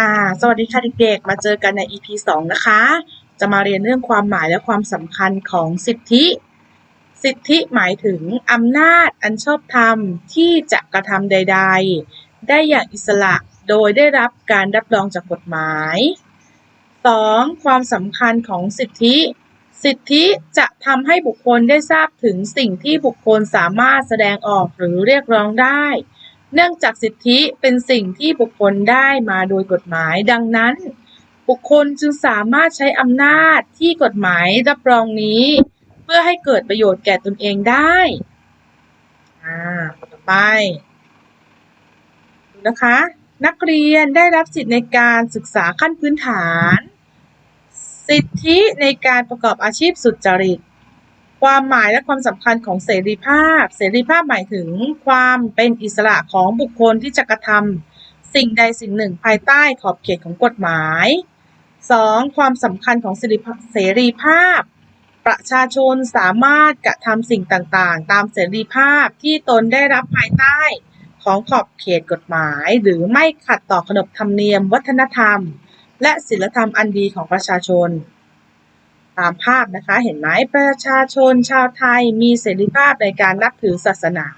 ค่ะสวัสดีค่ะเด็กๆ มาเจอกันใน EP 2 นะคะ จะมาเรียนเรื่องความหมายและความสำคัญของสิทธิ สิทธิหมายถึงอำนาจอันชอบธรรมที่จะกระทำใด ๆ ได้อย่างอิสระโดยได้รับการรับรองจากกฎหมาย 2. ความสำคัญของสิทธิ สิทธิจะทำให้บุคคลได้ทราบถึงสิ่งที่บุคคลสามารถแสดงออกหรือเรียกร้องได้ เนื่องจากสิทธิเป็นสิ่งที่บุคคลได้มาโดยกฎหมาย ดังนั้น บุคคลจึงสามารถใช้อำนาจที่กฎหมายรับรองนี้ เพื่อให้เกิดประโยชน์แก่ตนเองได้อ่าต่อไปดูนะคะ นักเรียนได้รับสิทธิในการศึกษาขั้นพื้นฐาน สิทธิในการประกอบอาชีพสุจริต ความหมายและความสำคัญของเสรีภาพ เสรีภาพหมายถึงความเป็นอิสระของบุคคลที่จะกระทำสิ่งใดสิ่งหนึ่งภายใต้ขอบเขตของกฎหมาย 2. ความสำคัญของเสรีภาพ ประชาชนสามารถกระทำสิ่งต่างๆ ตามเสรีภาพที่ตนได้รับภายใต้ของขอบเขตกฎหมาย หรือไม่ขัดต่อขนบธรรมเนียม วัฒนธรรม และศีลธรรมอันดีของประชาชน ตามภาพนะคะ เห็นไหมประชาชนชาวไทยมีเสรีภาพในการนับถือศาสนา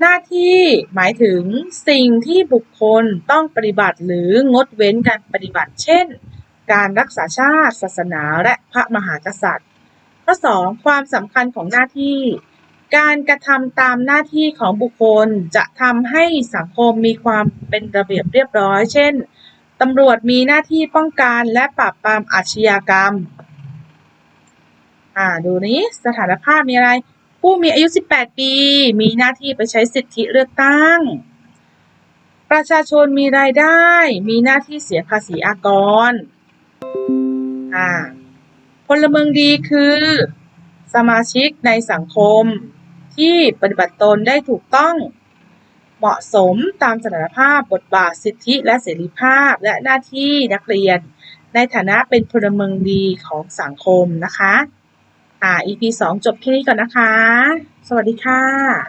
หน้าที่หมายถึงสิ่งที่บุคคลต้องปฏิบัติหรืองดเว้นการปฏิบัติ เช่น การรักษาชาติศาสนาและพระมหากษัตริย์ ข้อ 2. ความสำคัญของหน้าที่ การกระทำตามหน้าที่ของบุคคลจะทำให้สังคมมีความเป็นระเบียบเรียบร้อย เช่น ตำรวจมีหน้าที่ป้องกันและปราบปรามอาชญากรรม อ่า ดูนี้สถานภาพมีอะไร ผู้มีอายุ 18 ปี มีหน้าที่ไปใช้สิทธิเลือกตั้ง ประชาชนมีรายได้ มีหน้าที่เสียภาษีอากร อ่า พลเมืองดีคือ สมาชิกในสังคมที่ปฏิบัติตนได้ถูกต้อง เหมาะสมตามสถานภาพบทบาทสิทธิและเสรีภาพและหน้าที่นักเรียน ในฐานะเป็นพลเมืองดีของสังคมนะคะ อ่า EP 2 จบแค่นี้ก่อนนะคะ สวัสดีค่ะ